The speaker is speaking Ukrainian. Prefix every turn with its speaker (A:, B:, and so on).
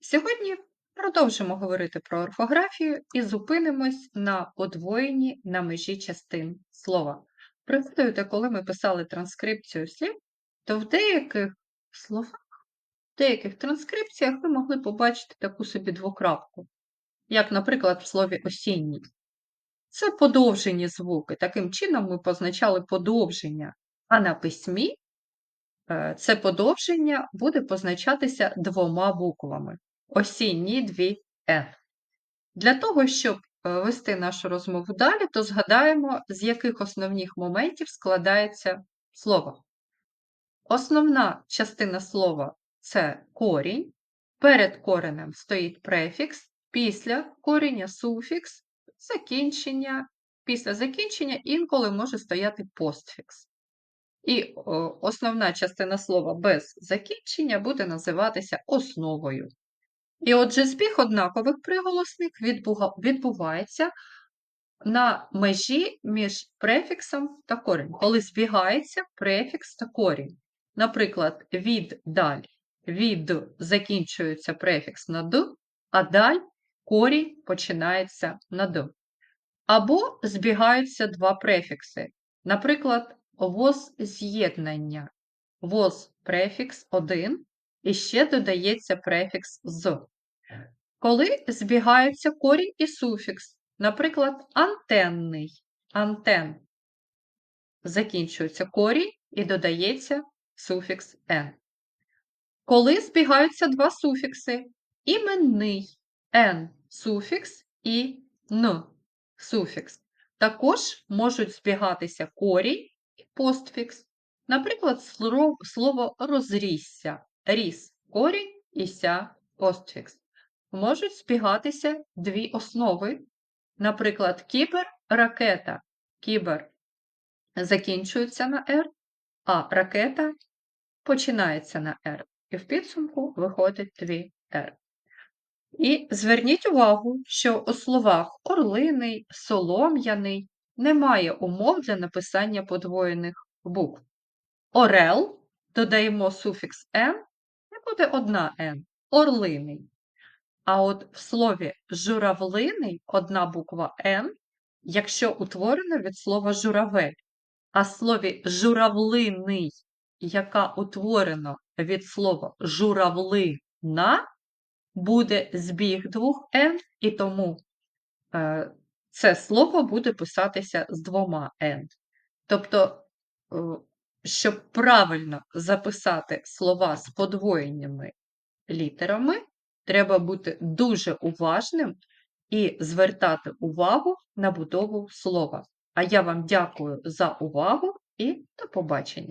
A: Сьогодні продовжимо говорити про орфографію і зупинимось на подвоєнні на межі частин слова. Пригадуєте, коли ми писали транскрипцію слів, то в деяких словах, в деяких транскрипціях ви могли побачити таку собі двокрапку, як, наприклад, в слові осінній. Це подовжені звуки. Таким чином ми позначали подовження, а на письмі це подовження буде позначатися двома буквами осінні дві Н. Для того, щоб е, вести нашу розмову далі, то згадаємо, з яких основних моментів складається слово. Основна частина слова це корінь. Перед коренем стоїть префікс, після коріння суфікс, закінчення. Після закінчення інколи може стояти постфікс. І основна частина слова без закінчення буде називатися основою. І отже, збіг однакових приголосних відбувається на межі між префіксом та корінь, коли збігається префікс та корінь. Наприклад, від даль. Від закінчується префікс на д, а даль корінь починається на д. Або збігаються два префікси. Наприклад, возз'єднання. Воз префікс 1, і ще додається префікс з. Коли збігаються корінь і суфікс, наприклад, антенний, антен, закінчується корінь і додається суфікс «н». Коли збігаються два суфікси іменний «н» суфікс і «н» суфікс, також можуть збігатися корінь постфікс. Наприклад, слово розрісся, ріс корінь і ся постфікс можуть збігатися дві основи. Наприклад, кібер ракета. Кібер закінчується на R, а ракета починається на R. І в підсумку виходить дві R. І зверніть увагу, що у словах орлиний, солом'яний немає умов для написання подвоєних букв. Орел додаємо суфікс Н, і буде одна Н. Орлиний. А от в слові журавлиний одна буква Н, якщо утворена від слова журавель, а в слові журавлиний, яка утворена від слова журавлина, буде збіг двох Н, і тому е, це слово буде писатися з двома Н. Тобто, е, щоб правильно записати слова з подвоєннями літерами, Треба бути дуже уважним і звертати увагу на будову слова. А я вам дякую за увагу і до побачення!